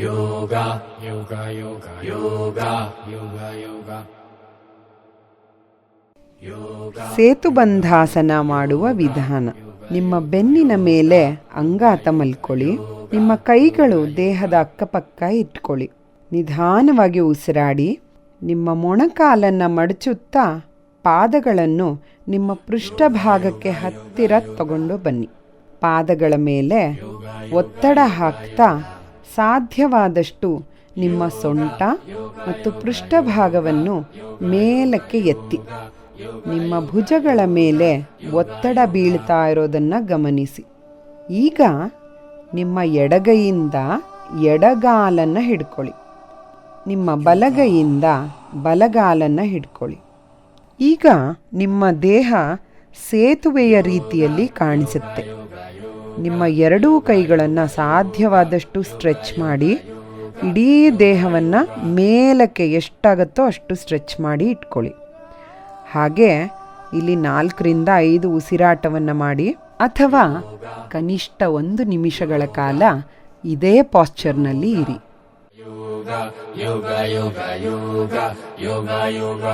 yoga, yoga, yoga, yoga, yoga, yoga. ಸೇತುಬಂಧಾಸನ ಮಾಡುವ ವಿಧಾನ. ನಿಮ್ಮ ಬೆನ್ನಿನ ಮೇಲೆ ಅಂಗಾತ ಮಲ್ಕೊಳ್ಳಿ. ನಿಮ್ಮ ಕೈಗಳು ದೇಹದ ಅಕ್ಕಪಕ್ಕ ಇಟ್ಕೊಳ್ಳಿ. ನಿಧಾನವಾಗಿ ಉಸಿರಾಡಿ. ನಿಮ್ಮ ಮೊಣಕಾಲನ್ನು ಮಡಚುತ್ತಾ ಪಾದಗಳನ್ನು ನಿಮ್ಮ ಪೃಷ್ಠಭಾಗಕ್ಕೆ ಹತ್ತಿರ ತಗೊಂಡು ಬನ್ನಿ. ಪಾದಗಳ ಮೇಲೆ ಒತ್ತಡ ಹಾಕ್ತಾ ಸಾಧ್ಯವಾದಷ್ಟು ನಿಮ್ಮ ಸೊಂಟ ಮತ್ತು ಪೃಷ್ಠಭಾಗವನ್ನು ಮೇಲಕ್ಕೆ ಎತ್ತಿ. ನಿಮ್ಮ ಭುಜಗಳ ಮೇಲೆ ಒತ್ತಡ ಬೀಳ್ತಾ ಇರೋದನ್ನು ಗಮನಿಸಿ. ಈಗ ನಿಮ್ಮ ಎಡಗೈಯಿಂದ ಎಡಗಾಲನ್ನು ಹಿಡ್ಕೊಳ್ಳಿ. ನಿಮ್ಮ ಬಲಗೈಯಿಂದ ಬಲಗಾಲನ್ನು ಹಿಡ್ಕೊಳ್ಳಿ. ಈಗ ನಿಮ್ಮ ದೇಹ ಸೇತುವೆಯ ರೀತಿಯಲ್ಲಿ ಕಾಣಿಸುತ್ತೆ. ನಿಮ್ಮ ಎರಡೂ ಕೈಗಳನ್ನು ಸಾಧ್ಯವಾದಷ್ಟು ಸ್ಟ್ರೆಚ್ ಮಾಡಿ, ಇಡೀ ದೇಹವನ್ನು ಮೇಲಕ್ಕೆ ಎಷ್ಟಾಗುತ್ತೋ ಅಷ್ಟು ಸ್ಟ್ರೆಚ್ ಮಾಡಿ ಇಟ್ಕೊಳ್ಳಿ. ಹಾಗೆ ಇಲ್ಲಿ ನಾಲ್ಕರಿಂದ ಐದು ಉಸಿರಾಟವನ್ನು ಮಾಡಿ, ಅಥವಾ ಕನಿಷ್ಠ ಒಂದು ನಿಮಿಷಗಳ ಕಾಲ ಇದೇ ಪಾಶ್ಚರ್ನಲ್ಲಿ ಇರಿ. ಯೋಗ ಯೋಗ ಯೋಗ ಯೋಗ ಯೋಗ.